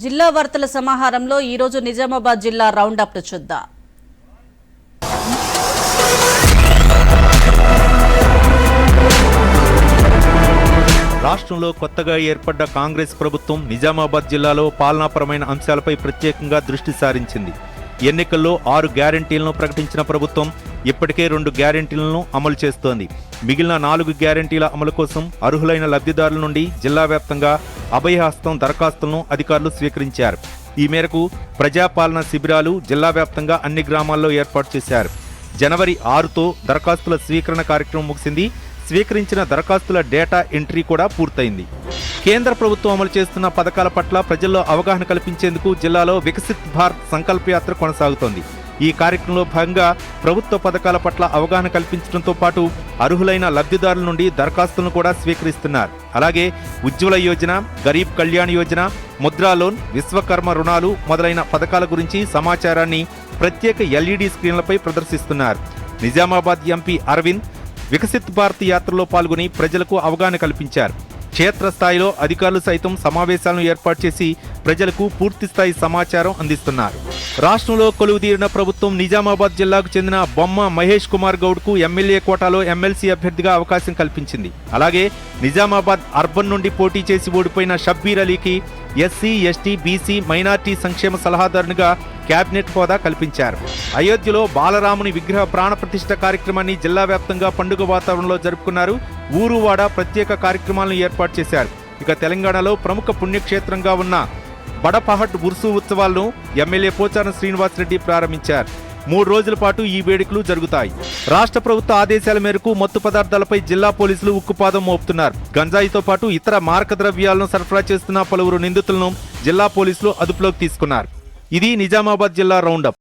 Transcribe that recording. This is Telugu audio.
జిల్లా వార్తల సమాహారంలో ఈరోజు నిజామాబాద్ జిల్లా రౌండప్ చూద్దాం. రాష్ట్రంలో కొత్తగా ఏర్పడ్డ కాంగ్రెస్ ప్రభుత్వం నిజామాబాద్ జిల్లాలో పాలనాపరమైన అంశాలపై ప్రత్యేకంగా దృష్టి సారించింది. ఎన్నికల్లో ఆరు గ్యారంటీలను ప్రకటించిన ప్రభుత్వం ఇప్పటికే రెండు గ్యారంటీలను అమలు చేస్తోంది. మిగిలిన నాలుగు గ్యారంటీల అమలు కోసం అర్హులైన లబ్ధిదారుల నుండి జిల్లా వ్యాప్తంగా అభయహస్తం దరఖాస్తులను అధికారులు స్వీకరించారు. ఈ మేరకు ప్రజాపాలన శిబిరాలు జిల్లా వ్యాప్తంగా అన్ని గ్రామాల్లో ఏర్పాటు చేశారు. జనవరి ఆరుతో దరఖాస్తుల స్వీకరణ కార్యక్రమం ముగిసింది. స్వీకరించిన దరఖాస్తుల డేటా ఎంట్రీ కూడా పూర్తయింది. కేంద్ర ప్రభుత్వం అమలు చేస్తున్న పథకాల పట్ల ప్రజల్లో అవగాహన కల్పించేందుకు జిల్లాలో వికసిత్ భారత్ సంకల్పయాత్ర కొనసాగుతోంది. ఈ కార్యక్రమంలో భాగంగా ప్రభుత్వ పథకాల పట్ల అవగాహన కల్పించడంతో పాటు అర్హులైన లబ్ధిదారుల నుండి దరఖాస్తులను కూడా స్వీకరిస్తున్నారు. అలాగే ఉజ్వల యోజన గరీబ్ కళ్యాణ్ యోజన ముద్రా లోన్ విశ్వకర్మ రుణాలు మొదలైన పథకాల గురించి సమాచారాన్ని ప్రత్యేక ఎల్ఈడి స్క్రీన్లపై ప్రదర్శిస్తున్నారు. నిజామాబాద్ ఎంపీ అరవింద్ వికసిత్ భారత్ యాత్రలో పాల్గొని ప్రజలకు అవగాహన కల్పించారు. క్షేత్రస్థాయిలో అధికారులు సైతం సమావేశాలను ఏర్పాటు చేసి ప్రజలకు పూర్తిస్థాయి సమాచారం అందిస్తున్నారు. రాష్ట్రంలో కొలువుదీరిన ప్రభుత్వం నిజామాబాద్ జిల్లాకు చెందిన బొమ్మ మహేష్ కుమార్ గౌడ్కు ఎమ్మెల్యే కోటాలో ఎమ్మెల్సీ అభ్యర్థిగా అవకాశం కల్పించింది. అలాగే నిజామాబాద్ అర్బన్ నుండి పోటీ చేసి ఓడిపోయిన షబ్బీర్ అలీకి ఎస్సీ ఎస్టీ బీసీ మైనార్టీ సంక్షేమ సలహాదారునిగా కేబినెట్ హోదా కల్పించారు. అయోధ్యలో బాలరాముని విగ్రహ ప్రాణప్రతిష్ఠ కార్యక్రమాన్ని జిల్లా వ్యాప్తంగా పండుగ వాతావరణంలో జరుపుకున్నారు. ఊరువాడ ప్రత్యేక కార్యక్రమాలను ఏర్పాటు చేశారు. ఇక తెలంగాణలో ప్రముఖ పుణ్యక్షేత్రంగా ఉన్న బడపహట్ ఉర్సు ఉత్సవాలను ఎమ్మెల్యే పోచారం శ్రీనివాసరెడ్డి ప్రారంభించారు. మూడు రోజుల పాటు ఈ వేడుకలు జరుగుతాయి. రాష్ట్ర ప్రభుత్వ ఆదేశాల మేరకు మత్తు పదార్థాలపై జిల్లా పోలీసులు ఉక్కుపాదం మోపుతున్నారు. గంజాయితో పాటు ఇతర మారక ద్రవ్యాలను సరఫరా చేస్తున్న పలువురు నిందితులను జిల్లా పోలీసులు అదుపులోకి తీసుకున్నారు. ఇది నిజామాబాద్ జిల్లా రౌండప్.